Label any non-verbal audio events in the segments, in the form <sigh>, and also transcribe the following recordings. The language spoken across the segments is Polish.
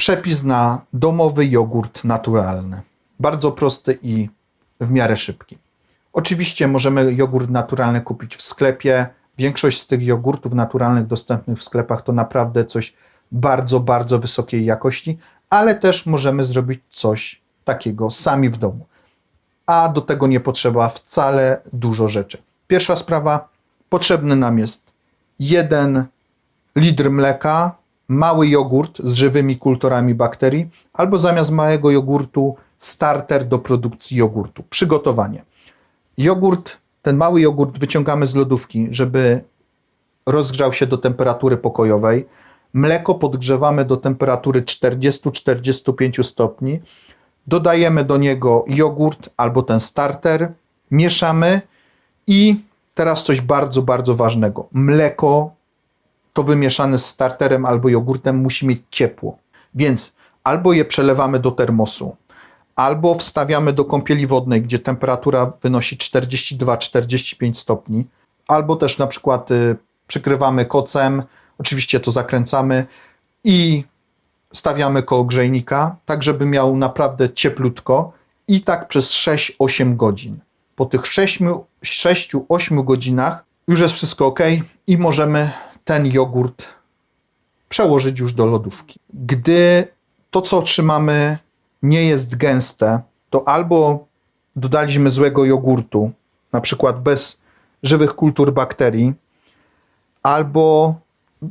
Przepis na domowy jogurt naturalny. Bardzo prosty i w miarę szybki. Oczywiście możemy jogurt naturalny kupić w sklepie. Większość z tych jogurtów naturalnych dostępnych w sklepach to naprawdę coś bardzo, bardzo wysokiej jakości, ale też możemy zrobić coś takiego sami w domu. A do tego nie potrzeba wcale dużo rzeczy. Pierwsza sprawa, potrzebny nam jest jeden litr mleka, mały jogurt z żywymi kulturami bakterii, albo zamiast małego jogurtu starter do produkcji jogurtu. Przygotowanie. Jogurt, ten mały jogurt wyciągamy z lodówki, żeby rozgrzał się do temperatury pokojowej. Mleko podgrzewamy do temperatury 40-45 stopni. Dodajemy do niego jogurt albo ten starter, mieszamy i teraz coś bardzo, bardzo ważnego. Mleko to wymieszane z starterem albo jogurtem musi mieć ciepło. Więc albo je przelewamy do termosu, albo wstawiamy do kąpieli wodnej, gdzie temperatura wynosi 42-45 stopni, albo też na przykład y, przykrywamy kocem, oczywiście to zakręcamy i stawiamy koło grzejnika, tak żeby miał naprawdę cieplutko i tak przez 6-8 godzin. Po tych 6-8 godzinach już jest wszystko ok i możemy ten jogurt przełożyć już do lodówki. Gdy to, co otrzymamy, nie jest gęste, to albo dodaliśmy złego jogurtu, na przykład bez żywych kultur bakterii, albo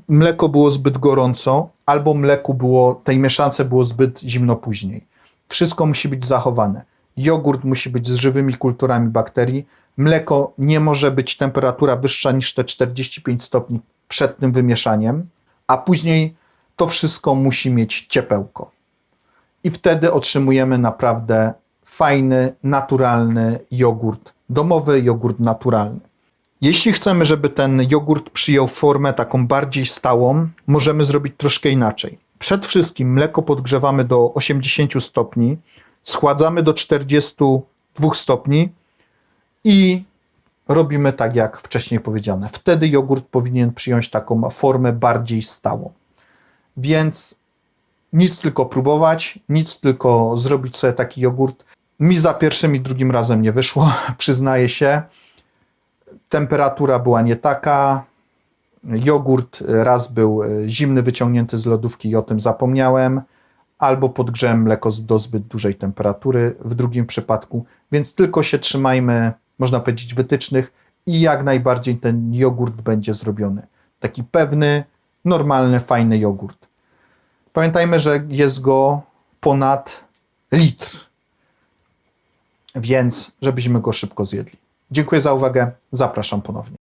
mleko było zbyt gorąco, albo mleku było, tej mieszance było zbyt zimno później. Wszystko musi być zachowane. Jogurt musi być z żywymi kulturami bakterii. Mleko nie może być temperatura wyższa niż te 45 stopni przed tym wymieszaniem, a później to wszystko musi mieć ciepełko. I wtedy otrzymujemy naprawdę fajny, naturalny jogurt, domowy jogurt naturalny. Jeśli chcemy, żeby ten jogurt przyjął formę taką bardziej stałą, możemy zrobić troszkę inaczej. Przed wszystkim mleko podgrzewamy do 80 stopni, schładzamy do 42 stopni i robimy tak jak wcześniej powiedziane. Wtedy jogurt powinien przyjąć taką formę bardziej stałą. Więc nic tylko próbować, nic tylko zrobić sobie taki jogurt. Mi za pierwszym i drugim razem nie wyszło, <laughs> przyznaję się. Temperatura była nie taka. Jogurt raz był e, zimny, wyciągnięty z lodówki i o tym zapomniałem. Albo podgrzałem mleko do zbyt dużej temperatury w drugim przypadku. Więc tylko się trzymajmy, można powiedzieć, wytycznych i jak najbardziej ten jogurt będzie zrobiony. Taki pewny, normalny, fajny jogurt. Pamiętajmy, że jest go ponad litr, więc żebyśmy go szybko zjedli. Dziękuję za uwagę. Zapraszam ponownie.